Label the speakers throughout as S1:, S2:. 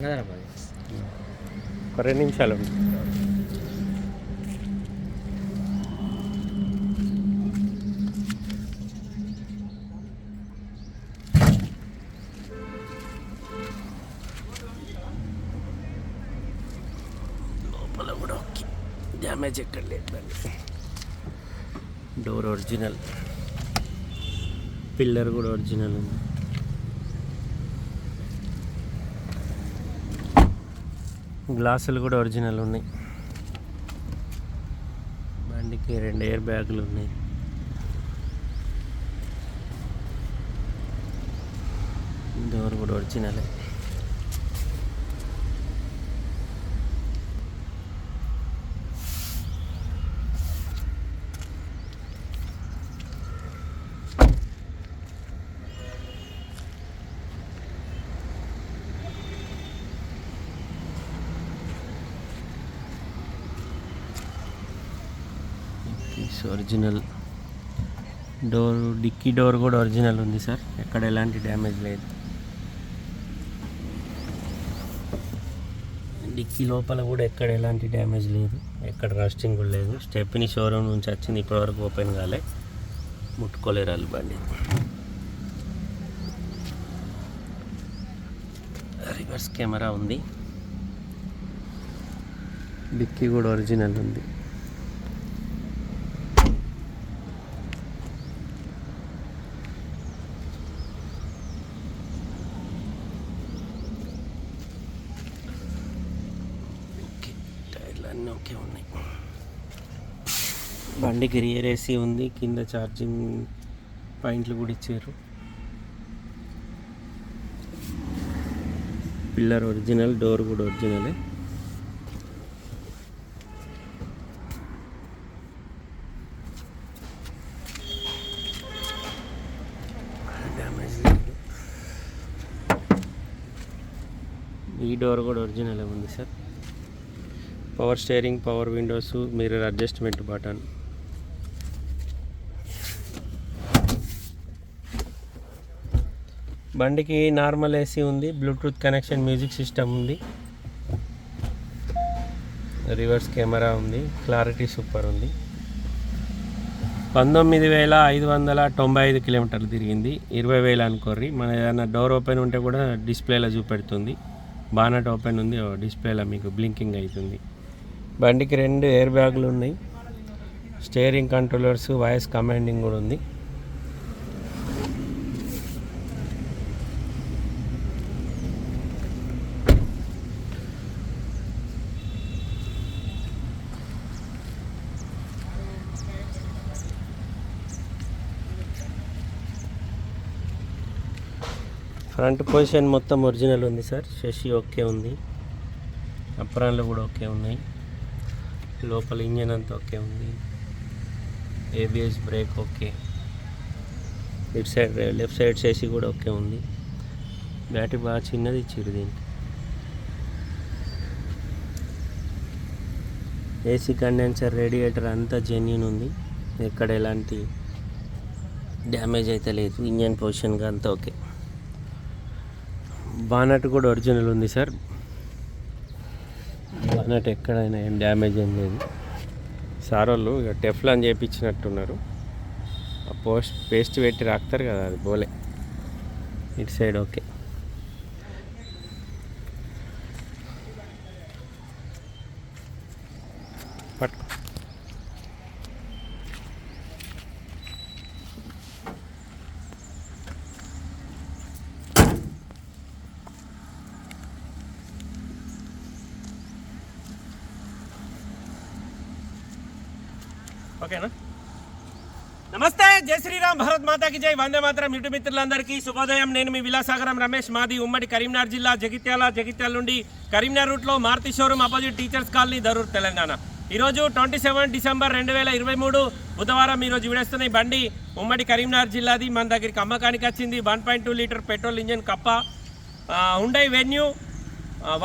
S1: కదరా మరి
S2: ఒక రెండు నిమిషాలు ఉండు. లోపల కూడా ఓకే డ్యామేజ్ ఎక్కడ లేదు బండి డోర్ ఒరిజినల్ పిల్లర్ కూడా ఒరిజినల్ ఉంది గ్లాసులు కూడా ఒరిజినల్ ఉన్నాయి. బండికి రెండు ఎయిర్ బ్యాగులు ఉన్నాయి. డోర్ కూడా ఒరిజినలే. Piece original door dickey door కూడా ఒరిజినల్ ఉంది సార్ ఎక్కడ ఎలాంటి డ్యామేజ్ లేదు. డిక్కీ లోపల కూడా ఎక్కడ ఎలాంటి డ్యామేజ్ లేదు. ఎక్కడ రస్టింగ్ కూడా లేదు. స్టెప్ని షోరూమ్ నుంచి వచ్చింది ఇప్పటివరకు ఓపెన్ కాలే. ముట్టుకోలేరు వాళ్ళు బండి. రివర్స్ కెమెరా ఉంది. డిక్కీ కూడా ఒరిజినల్ ఉంది ఓకే టైర్లు అన్నీ ఓకే ఉన్నాయి. బండికి రియర్ ఏసీ ఉంది కింద ఛార్జింగ్ పాయింట్లు కూడా ఇచ్చారు. పిల్లర్ ఒరిజినల్ డోర్ కూడా ఒరిజినలే. డ్యామేజ్ లేదు. ఈ డోర్ కూడా ఒరిజినలే ఉంది sir. Power steering power windows mirror adjustment button. బండికి నార్మల్ ఏసీ ఉంది బ్లూటూత్ కనెక్షన్ మ్యూజిక్ సిస్టమ్ ఉంది. రివర్స్ కెమెరా ఉంది క్లారిటీ సూపర్ ఉంది. పంతొమ్మిది వేల ఐదు వందల తొంభై ఐదు కిలోమీటర్లు తిరిగింది. ఇరవై వేలు అనుకోర్రి. మన ఏదైనా డోర్ ఓపెన్ ఉంటే కూడా డిస్ప్లేలో చూపెడుతుంది. బానట్ ఓపెన్ ఉంది డిస్ప్లేలో మీకు బ్లింకింగ్ అవుతుంది. బండికి రెండు ఎయిర్ బ్యాగులు ఉన్నాయి. స్టీరింగ్ కంట్రోలర్స్ వాయిస్ కమాండింగ్ కూడా ఉంది. ఫ్రంట్ పొజిషన్ మొత్తం ఒరిజినల్ ఉంది సార్. శశి ఓకే ఉంది. అప్రాన్లు కూడా ఓకే ఉన్నాయి. లోపల ఇంజన్ అంతా ఓకే ఉంది. ABS brake okay. Left side left side చేసి కూడా ఓకే ఉంది. బ్యాటరీ బాగా చిన్నది ఇచ్చారు దీనికి. ఏసీ కండెన్సర్ రేడియేటర్ అంతా జెన్యున్ ఉంది. ఎక్కడ ఎలాంటి డ్యామేజ్ అయితే లేదు. ఇంజన్ పొజిషన్గా అంతా ఓకే. బానట్ కూడా ఒరిజినల్ ఉంది సార్ అన్నట్టు ఎక్కడైనా ఏం డ్యామేజ్ ఏం లేదు. సార్ వాళ్ళు ఇక టెఫ్లాన్ చేయించినట్టున్నారు ఆ పోస్ట్ పేస్ట్ పెట్టి రాస్తారు కదా అది బోలే. ఇటు సైడ్ ఓకే పట్టుకో. ఓకేనా?
S3: నమస్తే జై శ్రీరామ్ భారత్ మాతాకి జై. వందే మాత్రం యూట్యూబ్ మిత్రులందరికీ శుభోదయం. నేను మీ విలాసాగరం రమేష్ మాది ఉమ్మడి కరీంనగర్ జిల్లా జగిత్యాల జగిత్యాల నుండి కరీంనగర్ రూట్లో Maruti showroom opposite teachers colony Darur Telangana. ఈరోజు ట్వంటీ సెవెన్ డిసెంబర్ రెండు వేల ఇరవై మూడు బుధవారం ఈరోజు విడేస్తున్న ఈ బండి ఉమ్మడి కరీంనగర్ జిల్లాది. మన దగ్గరికి అమ్మకానికి వచ్చింది. One point two litre petrol engine కప్ప. Hyundai Venue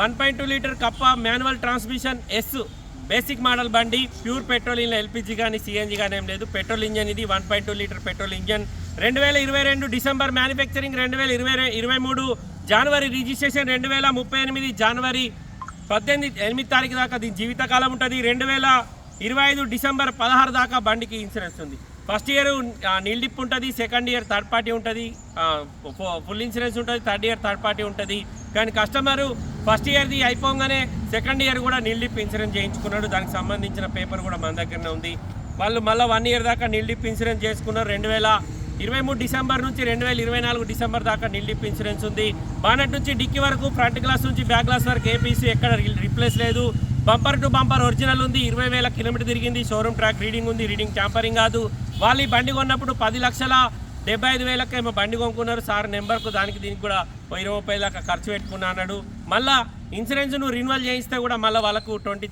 S3: one point two litre కప్ప manual transmission S basic model బండి ప్యూర్ పెట్రోల్ ఎల్పిజి కానీ సిఎన్జి కానీ ఏం లేదు. పెట్రోల్ ఇంజన్ ఇది one point two litre petrol engine. రెండు వేల ఇరవై రెండు డిసెంబర్ మ్యానుఫ్యాక్చరింగ్ రెండు వేల ఇరవై ఇరవై మూడు
S2: జనవరి రిజిస్ట్రేషన్ రెండు వేల ముప్పై ఎనిమిది జనవరి పద్దెనిమిది ఎనిమిది తారీఖు దాకా దీని జీవితకాలం ఉంటుంది. రెండు వేల ఇరవై ఐదు డిసెంబర్ పదహారు దాకా బండికి ఇన్సూరెన్స్ ఉంది. ఫస్ట్ ఇయర్ నిల్డిప్ ఉంటుంది. సెకండ్ ఇయర్ థర్డ్ పార్టీ ఉంటుంది. ఫుల్ ఇన్సూరెన్స్ ఉంటుంది. థర్డ్ ఇయర్ థర్డ్ పార్టీ ఉంటుంది. కానీ కస్టమరు ఫస్ట్ ఇయర్ది అయిపోగానే సెకండ్ ఇయర్ కూడా నిల్డిప్ ఇన్సూరెన్స్ చేయించుకున్నాడు. దానికి సంబంధించిన పేపర్ కూడా మన దగ్గరనే ఉంది. వాళ్ళు మళ్ళీ వన్ ఇయర్ దాకా నిల్డిప్ ఇన్సూరెన్స్ చేసుకున్నారు. రెండు వేల ఇరవై మూడు డిసెంబర్ నుంచి రెండు వేల ఇరవై నాలుగు డిసెంబర్ దాకా నిల్డిప్ ఇన్సూరెన్స్ ఉంది. బానెట్ నుంచి డిక్కీ వరకు ఫ్రంట్ గ్లాస్ నుంచి బ్యాక్ గ్లాస్ వరకు ఏపీసీ ఎక్కడ రిప్లేస్ లేదు. బంపర్ టు బంపర్ ఒరిజినల్ ఉంది. ఇరవై వేల కిలోమీటర్ తిరిగింది. షోరూమ్ ట్రాక్ రీడింగ్ ఉంది. రీడింగ్ ట్యాంపరింగ్ కాదు. వాళ్ళు బండి కొన్నప్పుడు పది లక్షల డెబ్బై ఐదు వేలకు ఏమో బండి కొనుక్కున్నారు. సార్ నెంబర్కు దానికి దీనికి కూడా ఓ ఇరవై ముప్పై దాకా ఖర్చు పెట్టుకున్నా అన్నాడు. మళ్ళా ఇన్సూరెన్స్ నువ్వు రిన్యువల్ చేయిస్తే కూడా మళ్ళీ వాళ్ళకు ట్వంటీ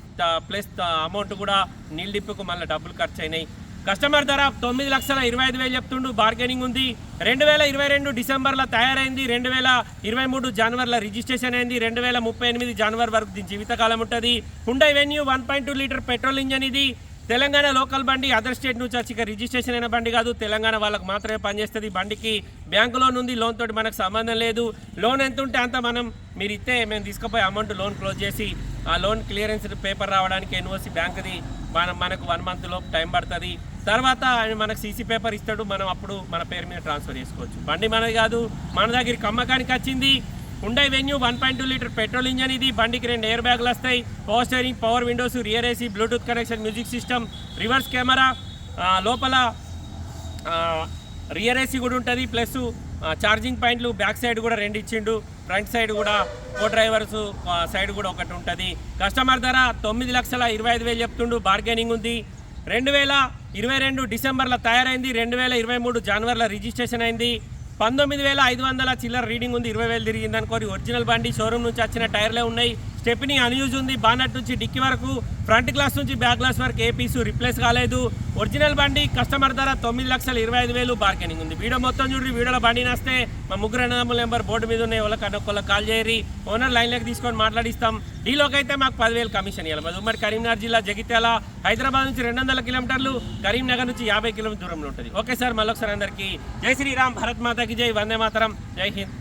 S2: ప్లస్ అమౌంట్ కూడా నీల్ డిప్పుకు మళ్ళీ డబ్బులు ఖర్చు అయినాయి కస్టమర్ ధర తొమ్మిది లక్షల ఇరవై ఐదు వేలు చెప్తుండు. బార్గెనింగ్ ఉంది. రెండు వేల ఇరవై రెండు డిసెంబర్లో తయారైంది. రెండు వేల ఇరవై మూడు జనవరిలో రిజిస్ట్రేషన్ అయింది. రెండు వేల ముప్పై ఎనిమిది జనవరి వరకు దీని జీవితకాలం ఉంటుంది. Hyundai Venue one point two litre petrol engine ఇది. తెలంగాణ లోకల్ బండి అదర్ స్టేట్ నుంచి వచ్చి ఇక రిజిస్ట్రేషన్ అయిన బండి కాదు. తెలంగాణ వాళ్ళకి మాత్రమే పనిచేస్తుంది. బండికి బ్యాంకు లోన్ ఉంది లోన్ తోటి మనకు సంబంధం లేదు. లోన్ ఎంత ఉంటే అంత మనం మీరు ఇస్తే మేము తీసుకుపోయి అమౌంట్ లోన్ క్లోజ్ చేసి ఆ లోన్ క్లియరెన్స్ పేపర్ రావడానికి ఎన్ఓసి బ్యాంక్ది మనం మనకు వన్ మంత్ లోపు టైం పడుతుంది. తర్వాత ఆయన మనకు సీసీ పేపర్ ఇస్తాడు. మనం అప్పుడు మన పేరు మీద ట్రాన్స్ఫర్ చేసుకోవచ్చు. బండి మనది కాదు. మన దగ్గరికి అమ్మకానికి వచ్చింది. Hyundai Venue one point two litre petrol engine ఇది. బండికి రెండు ఎయిర్ బ్యాగులు వస్తాయి. Power steering power windows rear AC bluetooth connection music system reverse camera లోపల రియర్ ఏసీ కూడా ఉంటుంది. ప్లస్ ఛార్జింగ్ పాయింట్లు బ్యాక్ సైడ్ కూడా రెండు ఇచ్చిండు. ఫ్రంట్ సైడ్ కూడా కో డ్రైవర్స్ సైడ్ కూడా ఒకటి ఉంటుంది. కస్టమర్ ధర తొమ్మిది లక్షల ఇరవై ఐదు వేలు చెప్తుండు. బార్గెనింగ్ ఉంది. రెండు వేల ఇరవై రెండు డిసెంబర్లో తయారైంది. రెండు వేల ఇరవై మూడు జనవరిలో రిజిస్ట్రేషన్ అయింది. పంతొమ్మిది వేల ఐదు వందల చిల్లర రీడింగ్ ఉంది. ఇరవై వేలు తిరిగింది అనుకోరి ఒరిజినల్ బండి షోరూమ్ నుంచి వచ్చిన టైర్లే ఉన్నాయి. స్టెప్ని అన్యూజ్ ఉంది. బానట్ నుంచి డిక్కీ వరకు ఫ్రంట్ గ్లాస్ నుంచి బ్యాక్ గ్లాస్ వరకు ఏ పీసు రిప్లేస్ కాలేదు. ఒరిజినల్ బండి కస్టమర్ ధర తొమ్మిది లక్షల ఇరవై ఐదు వేలు బార్గెనింగ్ ఉంది. వీడియో మొత్తం చూడండి వీడియోలో బండి నస్తే మా ముగ్గురు అన్నదమ్ముల నెంబర్ బోర్డు మీద ఉన్నాయి. వాళ్ళకి ఒకళ్ళకి కాల్ చేయరి ఓనర్ లైన్లోకి తీసుకొని మాట్లాడిస్తాం. డీలోకి అయితే మాకు పదివేలు కమిషన్ ఇవ్వాలి మాది ఉమ్మడి కరీంనగర్ జిల్లా జగిత్యాల హైదరాబాద్ నుంచి రెండు వందల కిలోమీటర్లు కరీంనగర్ నుంచి యాభై కిలోమీటర్ దూరంలో ఉంటుంది. ఓకే సార్ మళ్ళొకసారి అందరికీ. జై శ్రీరామ్ భరత్ మాతకి జై వందే మాతరం. జై హింద్.